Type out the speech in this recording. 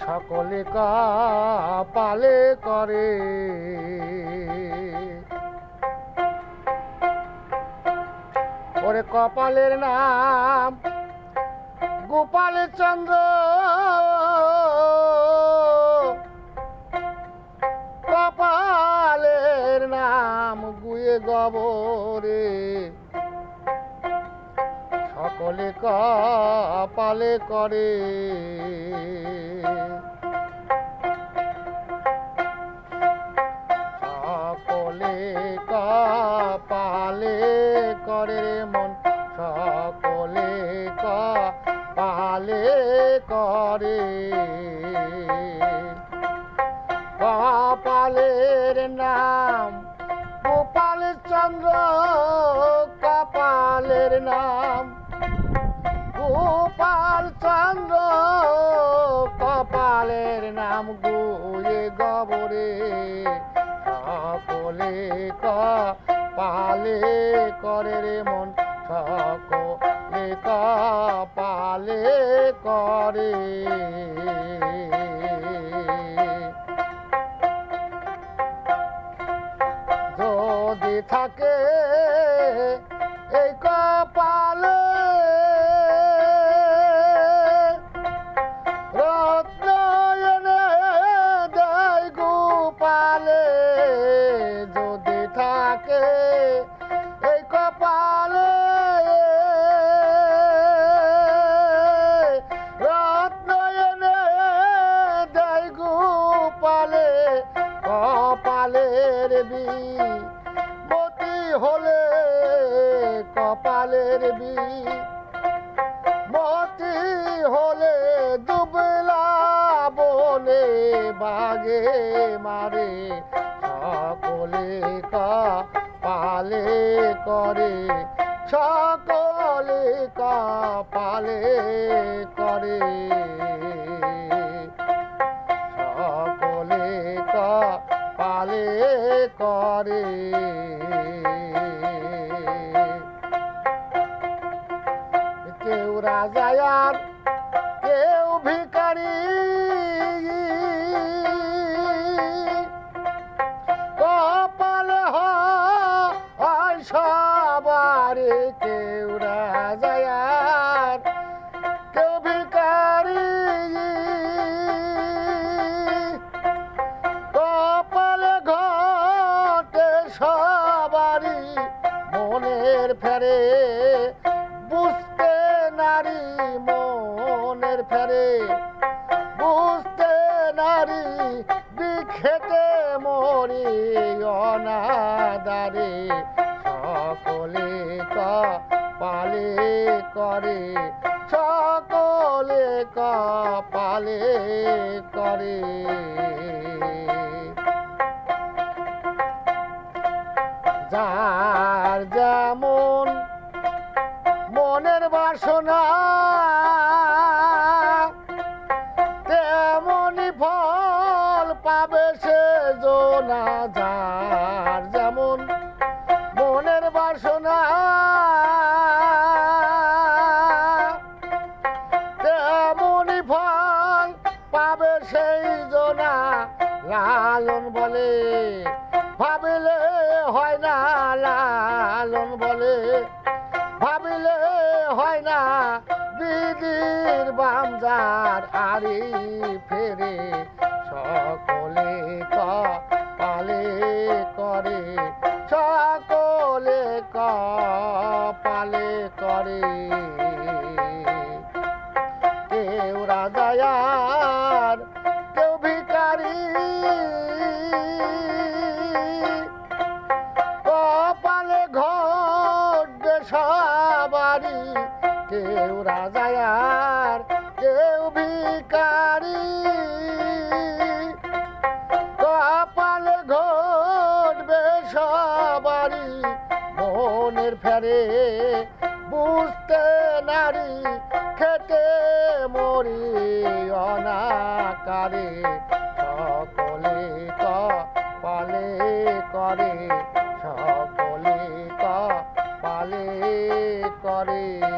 সকলে পালে করে। ওরে কপালের নাম গোপাল চন্দ্র। কপালের নাম গুয়ে গবরে। সকলে কপালে করে। সকলে কপালে করে রে মন, সকলে কপালে করে। কপালের নাম গোপাল চন্দ্র, কপালের নাম গোপাল চন্দ্র, কপালের নাম গুয়ে গবরে। সকলে কপালে করে রে মন, সকলে কপালে করে। যদি থাকে থাকে এই কপালে রত্ন এনে দেয় গোপালে, কপালের বি মতি হলে কপালের বি মতি হলে দুবলা বনে বাগে মারে সকলে পালে করে সকলে পালে করে। সকলে পালে করে। কেউ রাজায়ার কেউ ভিকারি সবারে কেউ রাজায়ার, কেউ ভিকারি কপালে ঘটে সবারই মনের ফেরে, বুঝতে নারী মনের ফেরে, বুঝতে নারী বিখেতে মরি অনাদারে। পালে করে, সকলে পালে করে। যার যেমন মনের বাসনা, তেমনি ফল পাবে সে জোনা যার পাবে সেই জোনা লালন বলে। ভাবিলে হয় না লালন বলে। ভাবিলে হয় না দিদির বামজার আরি ফেরে। সকলে সবারই কেউ রাজায়ার, কেউ ভিকারি কপালে ঘটবে সবারই, মনের ফেরে বুঝতে নারী, খেটে মরি অনাকারে। সকলে পালে করে রে